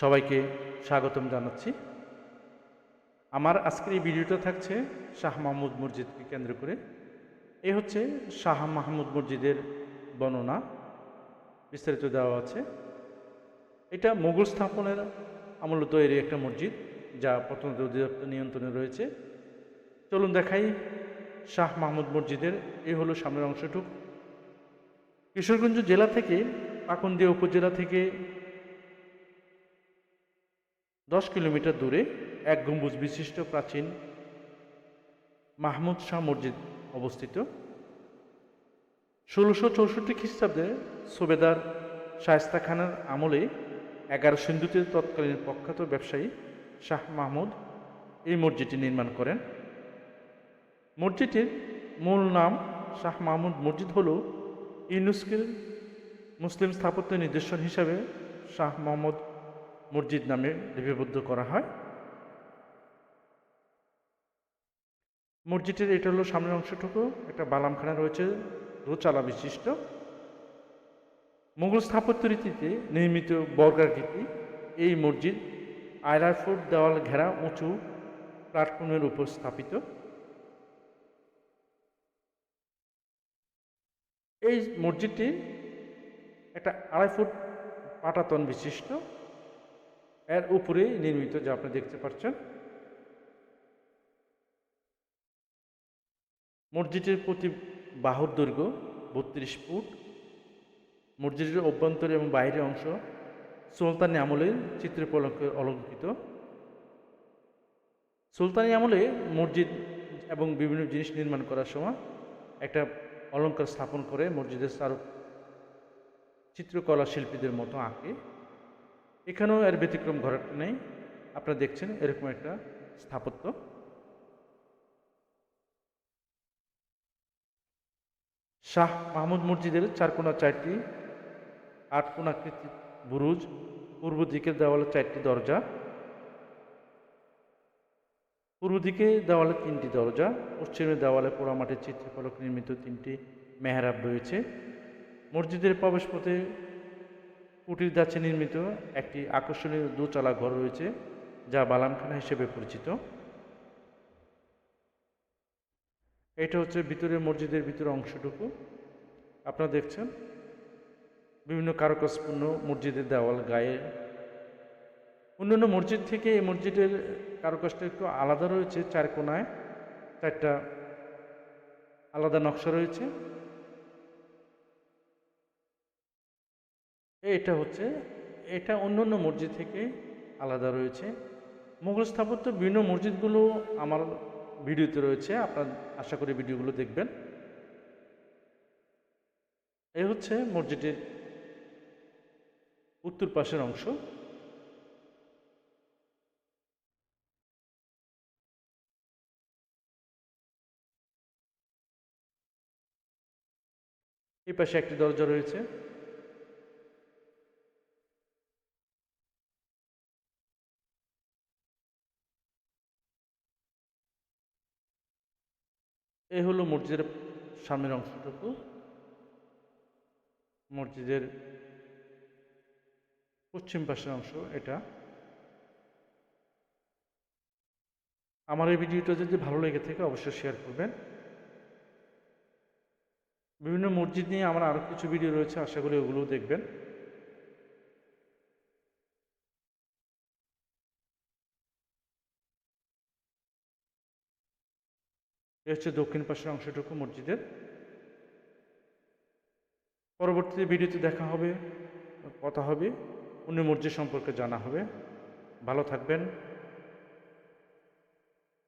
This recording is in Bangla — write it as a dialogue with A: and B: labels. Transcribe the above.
A: সবাইকে স্বাগতম জানাচ্ছি। আমার আজকের এই ভিডিওটা থাকছে শাহ মাহমুদ মসজিদকে কেন্দ্র করে। এ হচ্ছে শাহ মাহমুদ মসজিদের বর্ণনা। বিস্তারিত দেওয়া আছে। এটা মোগল স্থাপনের আমল তৈরি একটা মসজিদ, যা প্রত্নতত্ত্ব অধিদপ্তর নিয়ন্ত্রণে রয়েছে। চলুন দেখাই শাহ মাহমুদ মসজিদের এই হলো সামনের অংশটুকু। কিশোরগঞ্জ জেলা থেকে পাকুন্দিয়া উপজেলা থেকে দশ কিলোমিটার দূরে এক গম্বুজ বিশিষ্ট প্রাচীন মাহমুদ শাহ মসজিদ অবস্থিত। ষোলোশো চৌষট্টি খ্রিস্টাব্দে সুবেদার শায়স্তা খানের আমলে এগারো সিন্ধুতে তৎকালীন প্রখ্যাত ব্যবসায়ী শাহ মাহমুদ এই মসজিদটি নির্মাণ করেন। মসজিদটির মূল নাম শাহ মাহমুদ মসজিদ হল ইউনেস্কোর মুসলিম স্থাপত্য নিদর্শন হিসাবে শাহ মোহাম্মদ মসজিদ নামে লিপিবদ্ধ করা হয়। মসজিদের এটা হলো সামনের অংশটুকু, একটা বালামখানা রয়েছে দোচালা বিশিষ্ট। মুঘল স্থাপত্য রীতিতে নির্মিত বর্গাকৃতি এই মসজিদ আয়লার ফুট দেওয়াল ঘেরা উঁচু প্ল্যাটফর্মের উপর স্থাপিত। এই মসজিদটি একটা আড়াই ফুট পাটাতন বিশিষ্ট। এর উপরে নির্মিত, যা আপনি দেখতে পাচ্ছেন। মসজিদের প্রতি বাহুর দৈর্ঘ্য বত্রিশ ফুট। মসজিদের অভ্যন্তরে এবং বাইরের অংশ সুলতানি আমলের চিত্রপলঙ্ক অলঙ্কৃত। সুলতানি আমলে মসজিদ এবং বিভিন্ন জিনিস নির্মাণ করার সময় একটা অলঙ্কার স্থাপন করে মসজিদের চিত্রকলা শিল্পীদের মতো আঁকে। এখানেও এর ব্যতিক্রম ঘটে নেই। আপনারা দেখছেন এরকম একটা স্থাপত্য। শাহ মাহমুদ মসজিদের চারকোনা চারটি আট কোণাকৃতি বুরুজ, পূর্ব দিকের দেওয়ালে চারটি দরজা, পূর্ব দিকে দেওয়ালে তিনটি দরজা পশ্চিমের দেওয়ালে পোড়ামাটির চিত্রফলক নির্মিত তিনটি মেহরাব রয়েছে। মসজিদের প্রবেশপথে কুটির দাচ্ছে নির্মিত একটি আকর্ষণীয় দোচালা ঘর রয়েছে, যা বালামখানা হিসেবে পরিচিত। এটা হচ্ছে ভিতরে মসজিদের ভিতরে অংশটুকু। আপনারা দেখছেন বিভিন্ন কারুকাজপূর্ণ মসজিদের দেওয়াল, গায়ে। অন্যান্য মসজিদ থেকে এই মসজিদের কারুকাজটা একটু আলাদা রয়েছে, চার কোনায়। চারটা আলাদা নকশা রয়েছে। এটা হচ্ছে, এটা অন্য অন্য মসজিদ থেকে আলাদা রয়েছে। মুঘল স্থাপত্য বিভিন্ন মসজিদগুলো আমার ভিডিওতে রয়েছে, আপনার আশা করি ভিডিওগুলো দেখবেন। এই হচ্ছে মসজিদের উত্তর পাশের অংশ। এই পাশে একটি দরজা রয়েছে। এই হলো মসজিদের সামনের অংশটুকু। মসজিদের পশ্চিম পাশের অংশ এটা। আমার এই ভিডিওটা যদি ভালো লেগে থাকে অবশ্যই শেয়ার করবেন। বিভিন্ন মসজিদ নিয়ে আমার আরও কিছু ভিডিও রয়েছে, আশা করি ওগুলোও দেখবেন। এ হচ্ছে দক্ষিণ পাশের অংশটুকু মসজিদের। পরবর্তী ভিডিওতে দেখা হবে, কথা হবে, অন্য মসজিদ সম্পর্কে জানা হবে। ভালো থাকবেন।